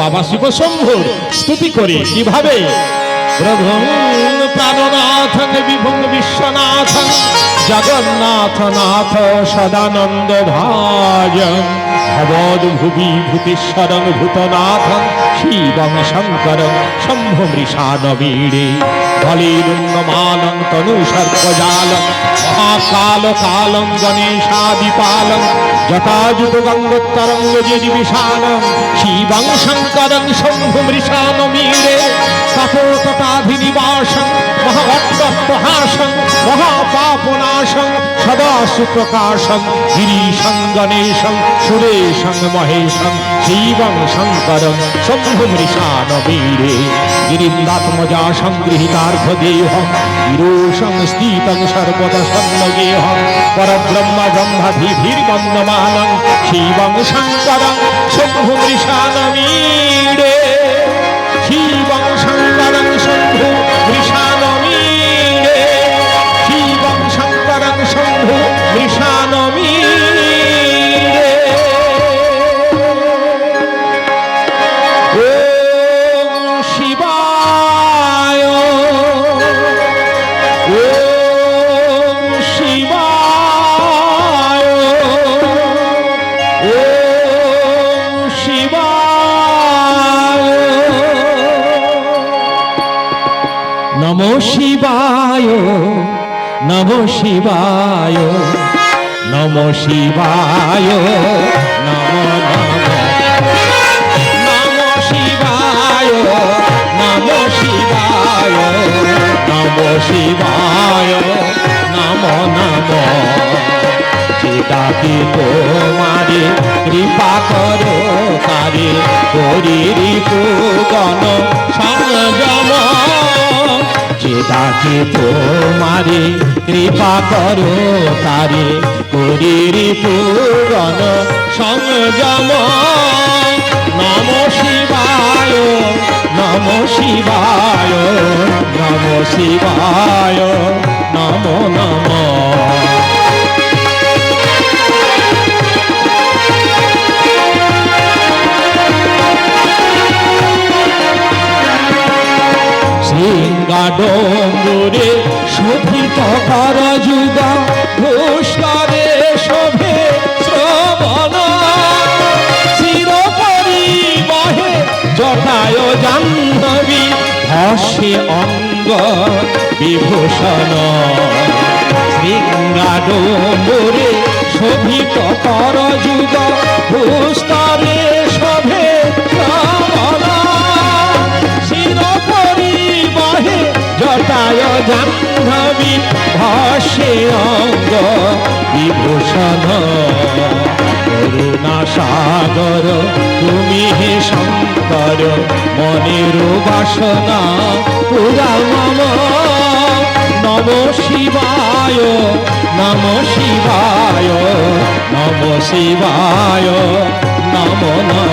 বাবা শিব শম্ভুর স্তুতি করি। কীভাবে? প্রভু প্রাণনাথ বিভুং বিশ্বনাথ জগন্নাথ নাথ সদানন্দ ভাজ ভবদ ভুবি ভূতেশ্বরং ভূতনাথ শিবং শঙ্করং শম্ভু মৃষানবীড়ে বলিরুঙ্গমালং তনু সর্পজালং মহাকাল কালং গণেশাদিপালং জটাজুত গঙ্গোত্তরঙ্গ যদি বিশালং শিবং শঙ্করং শম্ভু মৃষানমীড়ে তপোতটাধিনিবাসং মহাভক্তহাসং মহাপাপনাশং সদা সুপ্রকাশং গিরিশং গিরিন্দাত্মজা সংগৃহীতার্ঘদেহং গিরোশং স্থিতং সর্বদা সন্নগেহ পরব্রহ্ম ব্রহ্মাধিভির্বন্দমানং শিবং শঙ্করং নম শিবায় নম শিবায় নম শিবায়, নম নম শিবায় নম শিবায় নম শিবায় নম। নম সেটাকে তোমারে, কৃপা করো, তারে করিরি গণ সংযম যেটাকে তোমারে, কৃপা করো তারে। করিরি গণ সংযম নম শিবায় নম শিবায় নম শিবায়, নম নম। সিংহাডম্বরে শোভিত কর যুগ পুষ্করে শোভে চিরপরি বহে জটায় জাহ্নবী হসে অঙ্গ বিভূষণ। সিংহাডম্বরে শোভিত কর যুগ জাহ্নবী ভাসে অঙ্গ বিভূষণ। করুণা সাগর, তুমি হে শঙ্কর, মনের বাসনা পুরা মম নম শিবায় নম শিবায় নম শিবায়, নম নম